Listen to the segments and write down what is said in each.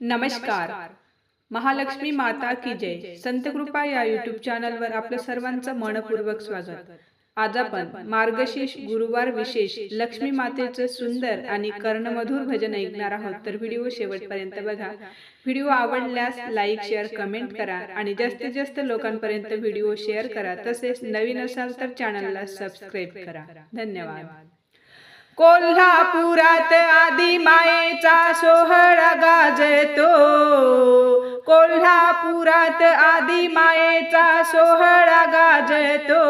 नमस्कार. महालक्ष्मी माता की जय. संत कृपा या युट्यूब चॅनलवर आपलं सर्वांचं मनपूर्वक स्वागत. आज आपण मार्गशीर्ष गुरुवार विशेष लक्ष्मी मातेचं सुंदर आणि कर्णमधुर भजन ऐकणार आहोत तर व्हिडिओ शेवटपर्यंत बघा. व्हिडिओ आवडल्यास लाईक शेअर कमेंट करा आणि जास्तीत जास्त लोकांपर्यंत व्हिडिओ शेअर करा. तसेच नवीन असाल तर चॅनलला सबस्क्राईब करा. धन्यवाद. कोल्हापुरात आदी मायेचा सोहळा गाजतो कोल्हापुरात आदि मायेचा सोहळा गाजतो.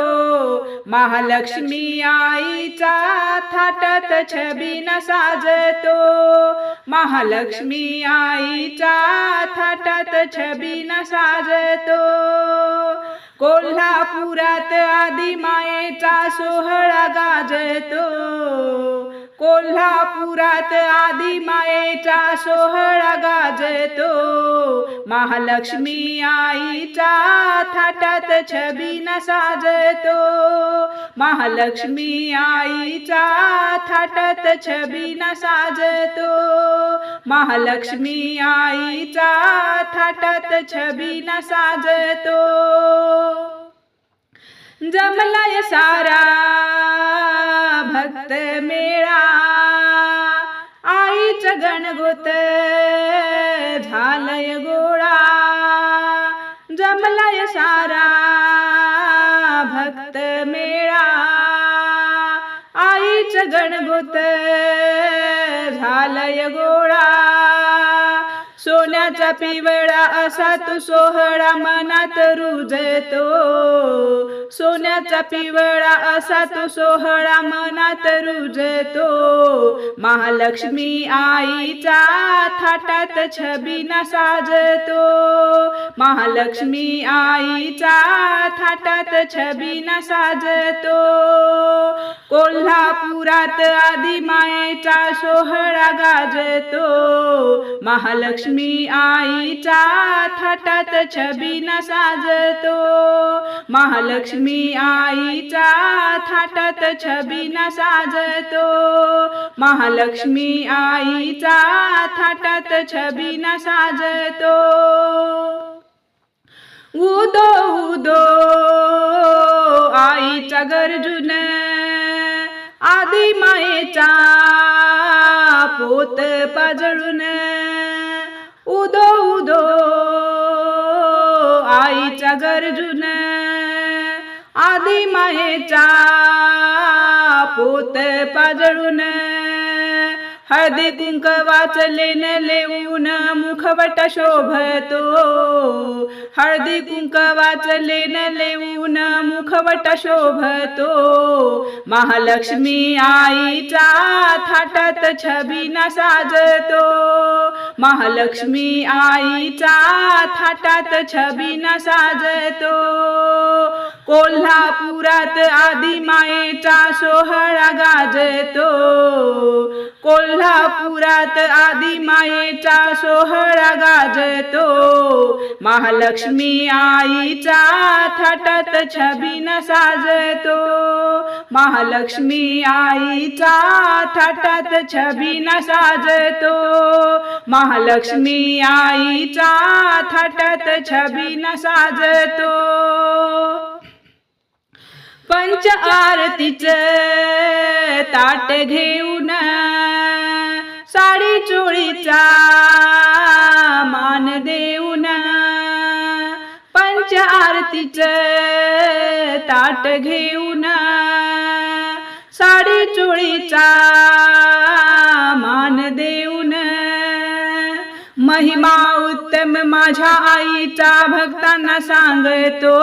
महालक्ष्मी आईचा थाटत छबीन साजतो. महालक्ष्मी आईचा थाटत छबीन साजतो. कोल्हापुरात आदि मायेचा सोहळा गाजतो. कोल्हापुरात आदी मायेचा सोहळा गाजतो. महालक्ष्मी आईचा थाटात छबिन साजतो. महालक्ष्मी आईचा थाटात छबिन साजतो. महालक्ष्मी आईचा थाटात छबिन साजतो. जमलाय सारा गणगोत झालय गोळा जमलाय सारा भक्त मेळा. आईच गणगोत झालय गोळा. सोन्याचा पिवळा असा तू सोहळा मनात रुजतो. सोन्याचा पिवळा असा तो सोहळा मनात रुजतो. महालक्ष्मी आईचा थाटात छबीना साजतो. महालक्ष्मी आईचा थाटात छबीना साजतो. कोल्हापुरात आदि मायेचा सोहळा गाजतो. महालक्ष्मी आईचा थाटात छबीना साजतो. महालक्ष्मी लक्ष्मी आईचा थाटात छबिन साजतो. महालक्ष्मी आईचा थाटात छबिन साजतो. उदो उदो आईचा गर्जुन आदि मायेचा पोत पा आदी मायेचा पोत पाजळून हळदी कुंक वाचले न लेऊन मुखवट शोभतो. हळदी कुंक वाचले न लेऊन मुखवट शोभतो. महालक्ष्मी आईचा थाटात छबीना साजतो. महालक्ष्मी आईचा थाटात छबीना साजतो. कोल्हापुरात आदी मायेचा सोहळा गाजतो. कोल्हापुरात आदि मायेचा सोहळा गाजतो. महालक्ष्मी आईचा थाटात छबिन साजतो. महालक्ष्मी आईचा थाटात छबिन साजतो. महालक्ष्मी आईचा थाटात छबिन साजतो. पंच आरतीच ताट घेऊन साडी चोळीचा मान देऊ आरतीच ताट घेऊन साडी चोळीचा मान देऊन महिमा उत्तम माझ्या आईचा भक्तांना सांगतो.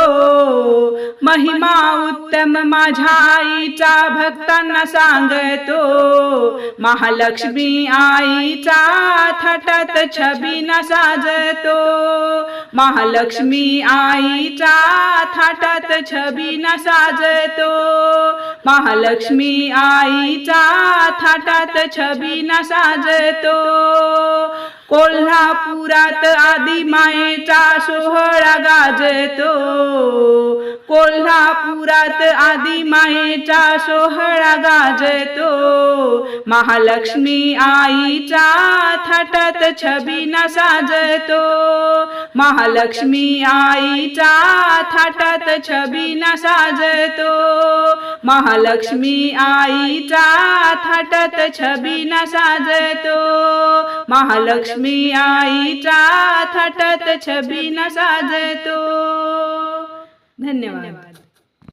महिमा उत्तम माझ्या आईचा भक्तांना सांगतो. महालक्ष्मी आईचा थाटात छबिन साजतो. महालक्ष्मी आईचा थाटात छबीना साजतो. महालक्ष्मी आईचा थाटात छबीना साजतो. कोल्हापुरात आदी मायेचा सोहळा गाजतो. कोल्हापुरात आदी मायेचा सोहळा गाजतो. महालक्ष्मी आईचा थाटात छबीना साजतो. महा महालक्ष्मी आईचा थाटात छबीना साजतो. महालक्ष्मी आईचा थाटात छबीना साजतो. महालक्ष्मी आईचा थाटात छबीना साजतो. धन्यवाद.